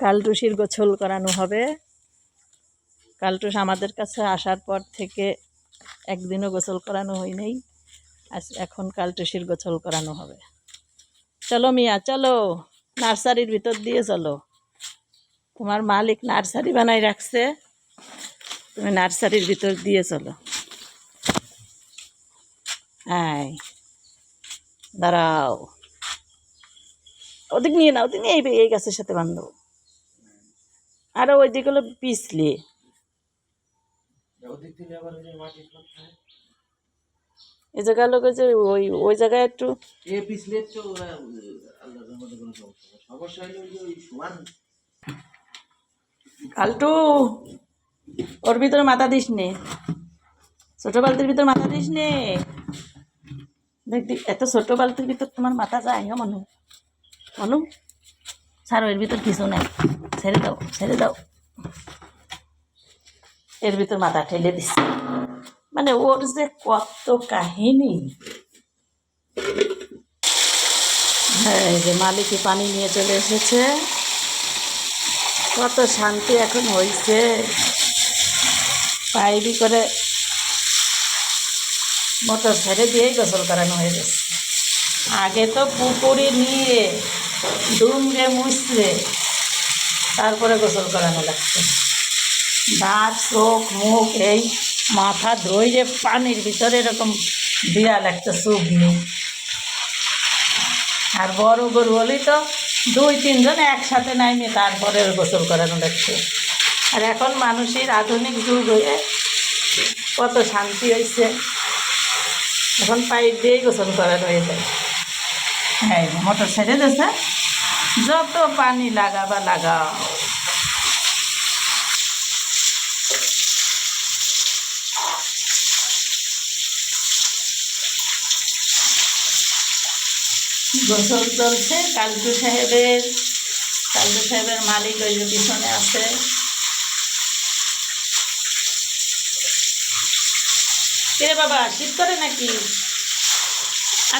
কালটুসির গোছল করানো হবে। কালটুস আমাদের কাছে আসার পর থেকে একদিনও গোসল করানো হয় নাই। এখন কালটুসির গোছল করানো হবে। চলো মিয়া, চলো। নার্সারির ভিতর দিয়ে চলো। তোমার মালিক নার্সারি বানাই রাখছে। তুমি নার্সারির ভিতর দিয়ে চলো। হ্যাঁ দাঁড়াও। ওদিক নিয়ে নাও তুমি এই এই গাছের সাথে বান্ধব আরও ওই দিক হলো পিছলে এই জায়গা লোক যে ওই ওই জায়গায় একটু কালটু ওর ভিতরে মাথা দিস নে। ছোট বালতির ভিতর মাথা দিস নে। দেখ এত ছোট বালতির ভিতর তোমার মাথা যায় মনু। মনু ছাড়ো এর ভিতর কিছু নাই। ছেড়ে দাও ছেড়ে দাও। এর ভিতর মাথা ঠেলে দিস মানে ওর যে কত কাহিনী। হ্যাঁ যে পানি নিয়ে চলে এসেছে। কত শান্তি এখন হয়েছে পাইবি করে মোটর ছেড়ে দিয়েই গোসল করানো হয়ে গেছে। আগে তো পুকুরি নিয়ে ডুমরে মুছরে তারপরে গোসল করানো লাগছে। দাঁত, চোখ, মুখ, এই মাথা ধইরে পানির ভিতরে এরকম দেওয়া লাগছে চুগনি আর বড় গরু হলেই তো দুই, তিনজন একসাথে নাইমে তারপরে গোসল করানো লাগছে। আর এখন মানুষের আধুনিক যুগ হয়ে কত শান্তি হয়েছে এখন পাইপ দিয়েই গোসল করানো হয়ে যায়। মোটর ছেড়ে দিয়েছে যত পানি লাগাবা লাগাও। গোসল চলছে কালটু সাহেবের কালটু সাহেবের মালিক ওই পিছনে আছে। কে বাবা শীত করে নাকি? আ,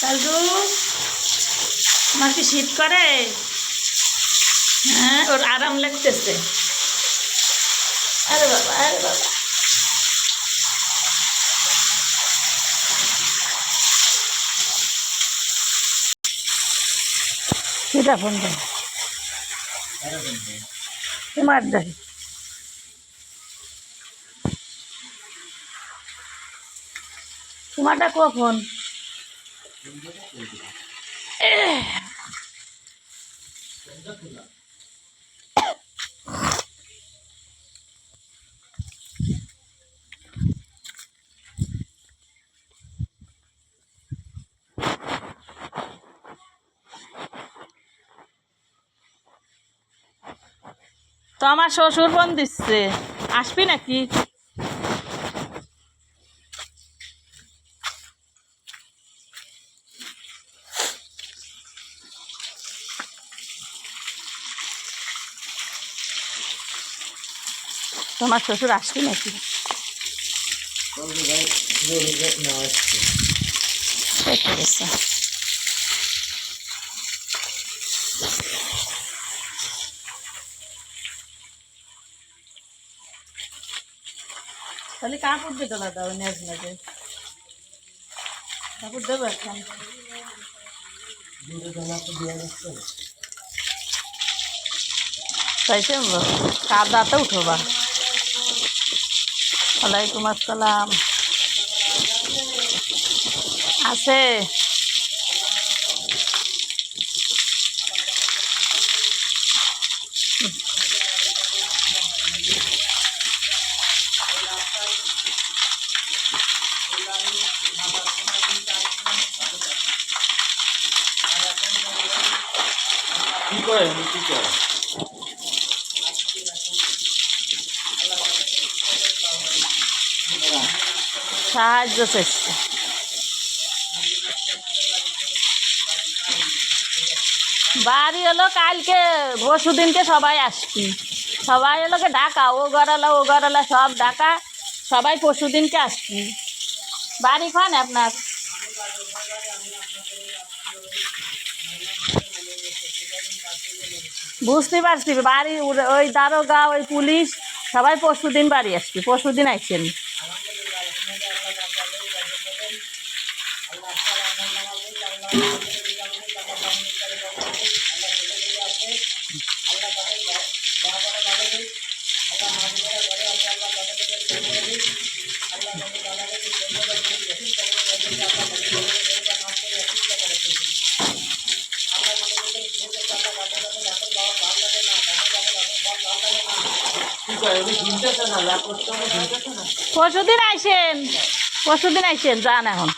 কালটু আমার শীত করে? হ্যাঁ ওর আরাম লাগতেছে। আরে বাবা আরে বাবা। তোমারটা কখন? তো আমার শ্বশুর বোন দিচ্ছে। আসবি নাকি? তোমার শ্বশুর আসবি নাকি? তাহলে কাপড় দিয়ে তোলা দাও নেজ নেজে। কাপড় দেবো এখন? কাদাতে উঠোবা ওয়ালাইকুম আসসালাম। আছে? কি করে কি করে সাহায্য চেষ্টা বাড়ি হলো কালকে, পরশু দিনকে সবাই আসবি। সবাই হলোকে ডাকা, ও গড়ালা ও গড়ালা সব ডাকা, সবাই পরশু দিনকে আসবি। বাড়ি খান আপনার? বুঝতে পারছি, বাড়ি, ওই দারোগা, ওই পুলিশ, সবাই পরশু দিন বাড়ি আসছি পরশু দিন দিন আইসেন পরশু দিন আইসেন যান এখন